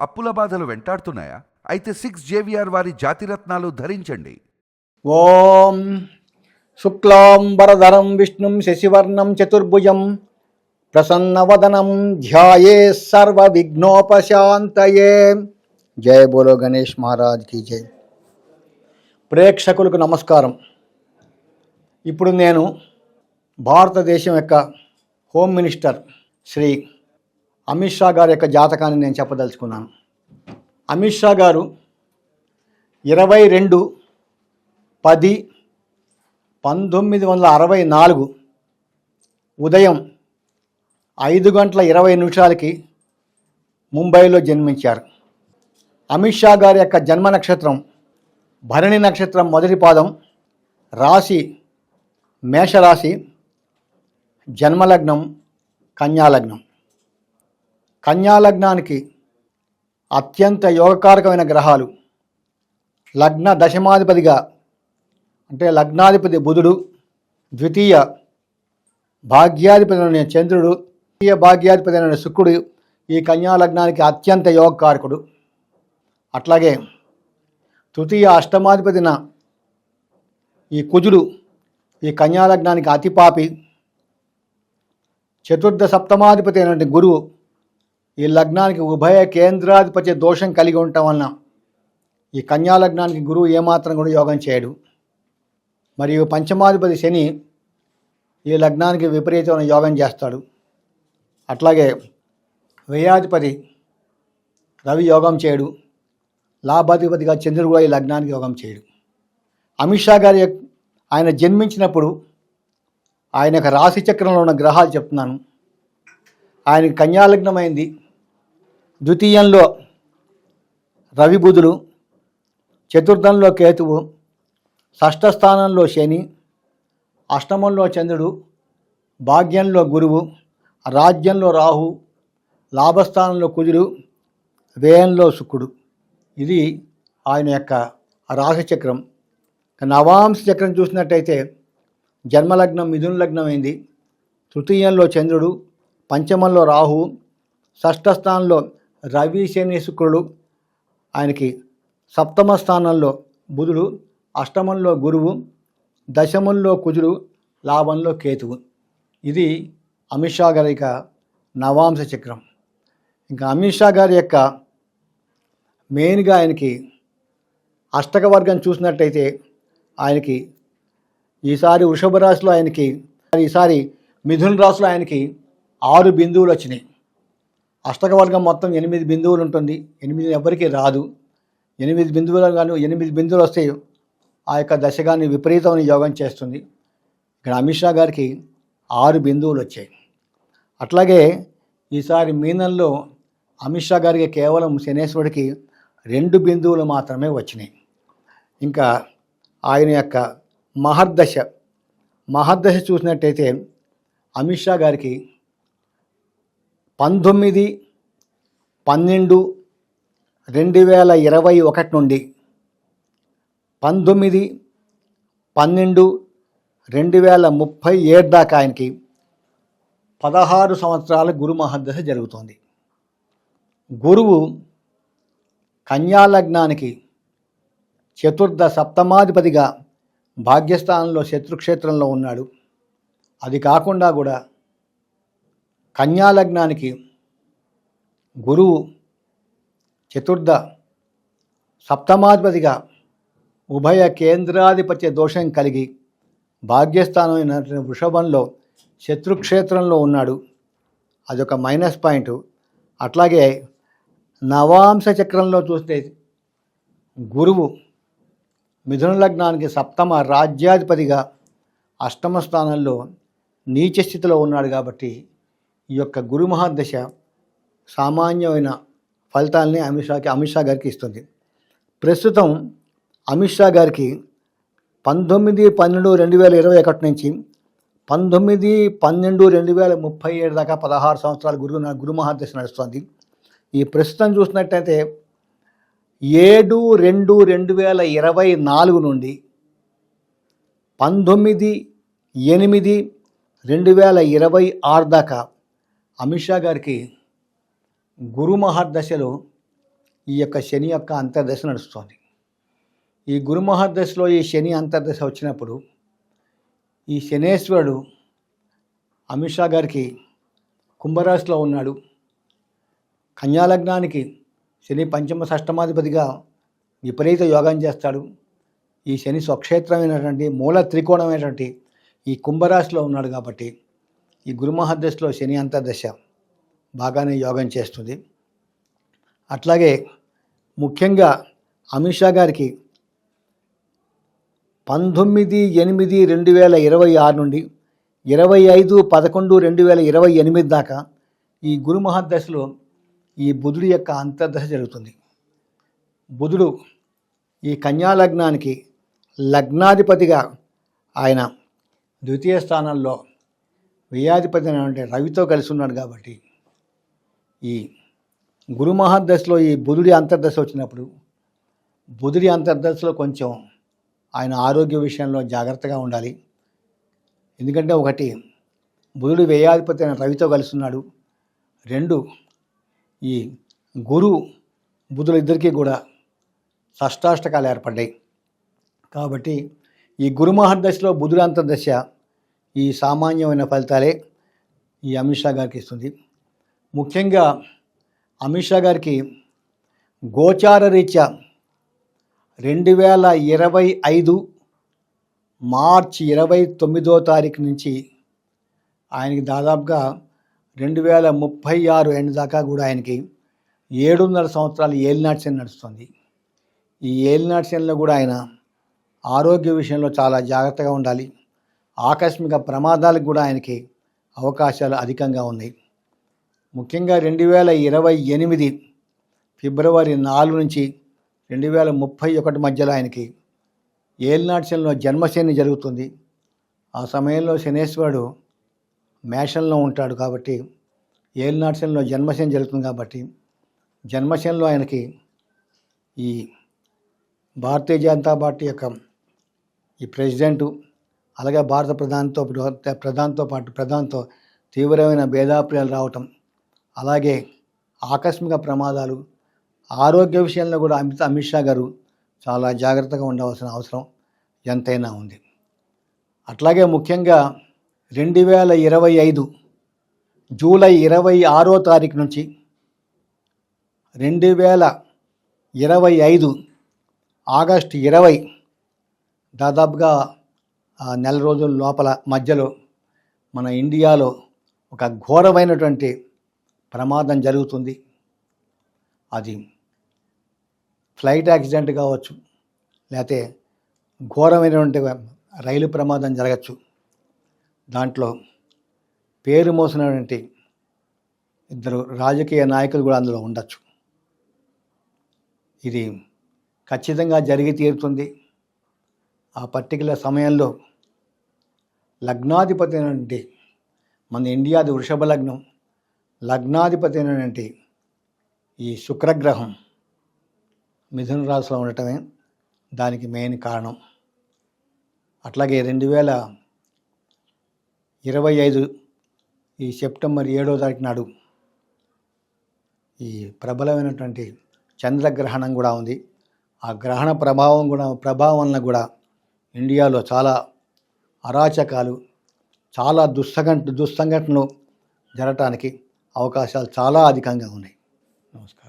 అప్పుల బాధలు వెంటాడుతున్నాయా? అయితే సిక్స్ జేవిఆర్ వారి జాతిరత్నాలు ధరించండి. ఓం శుక్లాంబరధరం విష్ణుం శశివర్ణం చతుర్భుజం ప్రసన్నవదనం ధ్యాయే సర్వ విఘ్నోపశాంతయే జయ బోలో గణేష్ మహారాజ్ కీ జై. ప్రేక్షకులకు నమస్కారం. ఇప్పుడు నేను భారతదేశం యొక్క హోమ్ మినిస్టర్ శ్రీ అమిత్ షా గారి యొక్క జాతకాన్ని నేను చెప్పదలుచుకున్నాను. అమిత్ షా గారు ఇరవై రెండు పది పంతొమ్మిది వందల అరవై నాలుగు ఉదయం ఐదు గంటల ఇరవై నిమిషాలకి ముంబైలో జన్మించారు. అమిత్ షా గారి యొక్క జన్మ నక్షత్రం భరణి నక్షత్రం మొదటి పాదం రాశి మేషరాశి జన్మలగ్నం కన్యాలగ్నం. కన్యాలగ్నానికి అత్యంత యోగకారకమైన గ్రహాలు. లగ్న దశమాధిపతిగా అంటే లగ్నాధిపతి బుధుడు ద్వితీయ భాగ్యాధిపతి అయిన చంద్రుడు ద్వితీయ భాగ్యాధిపతి అయిన శుక్రుడు ఈ కన్యాలగ్నానికి అత్యంత యోగకారకుడు. అట్లాగే తృతీయ అష్టమాధిపతిన ఈ కుజుడు ఈ కన్యాలగ్నానికి అతిపాపి. చతుర్థ సప్తమాధిపతి అయినటువంటి గురువు ఈ లగ్నానికి ఉభయ కేంద్రాధిపత్య దోషం కలిగి ఉండటం వలన ఈ కన్యా లగ్నానికి గురువు ఏమాత్రం కూడా యోగం చేయడు. మరియు పంచమాధిపతి శని ఈ లగ్నానికి విపరీతమైన యోగం చేస్తాడు. అట్లాగే వ్యయాధిపతి రవి యోగం చేయడు. లాభాధిపతిగా చంద్రుడు కూడా ఈ లగ్నానికి యోగం చేయడు. అమిత్ షా గారి యొక్క- ఆయన జన్మించినప్పుడు ఆయన యొక్క రాశి చక్రంలో ఉన్న గ్రహాలు చెప్తున్నాను. ఆయనకి కన్యాలగ్నమైంది. ద్వితీయంలో రవి బుధుడు చతుర్థంలో కేతువు షష్ఠ స్థానంలో శని అష్టమంలో చంద్రుడు భాగ్యంలో గురువు రాజ్యంలో రాహు లాభస్థానంలో కుజుడు వ్యయంలో శుక్రుడు. ఇది ఆయన యొక్క రాశిచక్రం. నవాంశ చక్రం చూసినట్టయితే జన్మలగ్నం మిథున లగ్నం అయింది తృతీయంలో చంద్రుడు పంచమంలో రాహు షష్ఠ స్థానంలో రవి శని శుక్రుడు ఆయనకి సప్తమ స్థానంలో బుధుడు అష్టమంలో గురువు దశమంలో కుజుడు లాభంలో కేతువు. ఇది అమిత్ షా గారి యొక్క నవాంశ చక్రం. ఇంకా అమిత్ షా గారి యొక్క మెయిన్గా ఆయనకి అష్టక వర్గం చూసినట్టయితే ఆయనకి ఈసారి వృషభ రాశిలో ఆయనకి ఈసారి మిథున రాశిలో ఆయనకి ఆరు బిందువులు వచ్చినాయి. అష్టకవర్గం మొత్తం ఎనిమిది బిందువులు ఉంటుంది. ఎనిమిది ఎవరికి రాదు. ఎనిమిది బిందువులు కానీ ఎనిమిది బిందువులు వస్తే ఆ యొక్క దశగాన్ని విపరీతమైన యోగం చేస్తుంది. ఇక్కడ అమిత్ షా గారికి ఆరు బిందువులు వచ్చాయి. అట్లాగే ఈసారి మీనంలో అమిత్ షా గారికి కేవలం శనేశ్వరుడికి రెండు బిందువులు మాత్రమే వచ్చినాయి. ఇంకా ఆయన యొక్క మహర్దశ మహర్దశ చూసినట్టయితే అమిత్ షా గారికి పంతొమ్మిది పన్నెండు రెండు వేల ఇరవై ఒకటి నుండి. పంతొమ్మిది పన్నెండు రెండు వేల ముప్పై ఏడు దాకా ఆయనకి పదహారు సంవత్సరాల గురు మహర్దశ జరుగుతోంది. గురువు కన్యాలగ్నానికి చతుర్థ సప్తమాధిపతిగా భాగ్యస్థానంలో శత్రుక్షేత్రంలో ఉన్నాడు. అది కాకుండా కూడా కన్యా లగ్నానికి గురువు చతుర్థ సప్తమాధిపతిగా ఉభయ కేంద్రాధిపత్య దోషం కలిగి భాగ్యస్థానమైన వృషభంలో శత్రుక్షేత్రంలో ఉన్నాడు. అదొక మైనస్ పాయింట్. అట్లాగే నవాంశ చక్రంలో చూస్తే గురువు మిథున లగ్నానికి సప్తమ రాజ్యాధిపతిగా అష్టమ స్థానంలో నీచ స్థితిలో ఉన్నాడు కాబట్టి ఈ యొక్క గురు మహాదశ సామాన్యమైన ఫలితాలని అమిత్ షాకి అమిత్ షా గారికి ఇస్తుంది. ప్రస్తుతం అమిత్ షా గారికి పంతొమ్మిది పన్నెండు రెండు వేల ఇరవై ఒకటి నుంచి పంతొమ్మిది పన్నెండు రెండు వేల ముప్పై ఏడు దాకా పదహారు సంవత్సరాల గురు గురు మహాదశ నడుస్తుంది. ఈ ప్రస్తుతం చూసినట్టయితే ఏడు రెండు రెండు వేల ఇరవై నాలుగు నుండి పంతొమ్మిది ఎనిమిది రెండు వేల ఇరవై ఆరు దాకా అమిత్ షా గారికి గురు మహర్దశలో ఈ యొక్క శని యొక్క అంతర్దశ నడుస్తోంది. ఈ గురు మహర్దశలో ఈ శని అంతర్దశ వచ్చినప్పుడు ఈ శనేశ్వరుడు అమిత్ షా గారికి కుంభరాశిలో ఉన్నాడు. కన్యాలగ్నానికి శని పంచమ షష్టమాధిపతిగా విపరీత యోగం చేస్తాడు. ఈ శని స్వక్షేత్రమైనటువంటి మూల త్రికోణమైనటువంటి ఈ కుంభరాశిలో ఉన్నాడు కాబట్టి ఈ గురుమహాదశలో శని అంతర్దశ బాగానే యోగం చేస్తుంది. అట్లాగే ముఖ్యంగా అమిత్ షా గారికి పంతొమ్మిది ఎనిమిది రెండు వేల ఇరవై ఆరు నుండి ఇరవై ఐదు పదకొండు రెండు వేల ఇరవై ఎనిమిది దాకా ఈ గురు మహర్దశలో ఈ బుధుడి యొక్క అంతర్దశ జరుగుతుంది. బుధుడు ఈ కన్యా లగ్నానికి లగ్నాధిపతిగా ఆయన ద్వితీయ స్థానంలో వ్యయాధిపతి అంటే రవితో కలిసి ఉన్నాడు కాబట్టి. ఈ గురు మహాదశలో ఈ బుధుడి అంతర్దశ వచ్చినప్పుడు బుధుడి అంతర్దశలో కొంచెం ఆయన ఆరోగ్య విషయంలో జాగ్రత్తగా ఉండాలి. ఎందుకంటే ఒకటి బుధుడు వ్యయాధిపతి అయిన రవితో కలిసి ఉన్నాడు. రెండు ఈ గురు బుధులు ఇద్దరికీ కూడా షష్టాష్టకాలు ఏర్పడ్డాయి. కాబట్టి ఈ గురు మహర్దశలో బుధుడు అంతర్దశ ఈ సామాన్యమైన ఫలితాలే ఈ అమిత్ షా గారికి ఇస్తుంది. ముఖ్యంగా అమిత్ షా గారికి గోచార రీత్యా రెండు వేల ఇరవై ఐదు మార్చి ఇరవై తొమ్మిదో తారీఖు నుంచి ఆయనకి దాదాపుగా రెండు వేల ముప్పై ఆరు ఎండ్ దాకా కూడా ఆయనకి ఏడున్నర సంవత్సరాలు ఏలినాటి నడుస్తుంది. ఈ ఏలినాటి కూడా ఆయన ఆరోగ్య విషయంలో చాలా జాగ్రత్తగా ఉండాలి. ఆకస్మిక ప్రమాదాలకు కూడా ఆయనకి అవకాశాలు అధికంగా ఉన్నాయి. ముఖ్యంగా రెండు వేల ఇరవై ఎనిమిది ఫిబ్రవరి నాలుగు నుంచి రెండు వేల ముప్పై ఒకటి మధ్యలో ఆయనకి ఏలినాట్యంలో జన్మశని జరుగుతుంది. ఆ సమయంలో శనేశ్వరుడు మేషంలో ఉంటాడు కాబట్టి ఏలినాట్యంలో జన్మశని జరుగుతుంది కాబట్టి జన్మశనిలో ఆయనకి ఈ భారతీయ జనతా పార్టీ యొక్క ఈ ప్రెసిడెంటు అలాగే భారత ప్రధానితో ప్రధానితో పాటు ప్రధానితో తీవ్రమైన భేదాప్రియాలు రావటం అలాగే ఆకస్మిక ప్రమాదాలు ఆరోగ్య విషయంలో కూడా అమిత్ అమిత్ షా గారు చాలా జాగ్రత్తగా ఉండవలసిన అవసరం ఎంతైనా ఉంది. అట్లాగే ముఖ్యంగా రెండు వేల ఇరవై ఐదు జూలై ఇరవై ఆరో తారీఖు నుంచి రెండు వేల ఇరవై ఐదు ఆగస్టు ఇరవై దాదాపుగా నెల రోజుల లోపల మధ్యలో మన ఇండియాలో ఒక ఘోరమైనటువంటి ప్రమాదం జరుగుతుంది. అది ఫ్లైట్ యాక్సిడెంట్ కావచ్చు లేకపోతే ఘోరమైనటువంటి రైలు ప్రమాదం జరగచ్చు. దాంట్లో పేరు మోసినటువంటి ఇద్దరు రాజకీయ నాయకులు కూడా అందులో ఉండొచ్చు. ఇది ఖచ్చితంగా జరిగి తీరుతుంది. ఆ పర్టికులర్ సమయంలో లగ్నాధిపతి అంటే మన ఇండియాది వృషభ లగ్నం లగ్నాధిపతి అంటే ఈ శుక్రగ్రహం మిథున రాశిలో ఉండటమే దానికి మెయిన్ కారణం. అట్లాగే రెండు వేల ఇరవై ఐదు ఈ సెప్టెంబర్ ఏడో తారీఖు నాడు ఈ ప్రబలమైనటువంటి చంద్రగ్రహణం కూడా ఉంది. ఆ గ్రహణ ప్రభావం కూడా ప్రభావం వలన కూడా ఇండియాలో చాలా అరాచకాలు చాలా దుస్సంఘట దుస్సంఘటనలు జరగటానికి అవకాశాలు చాలా అధికంగా ఉన్నాయి. నమస్కారం.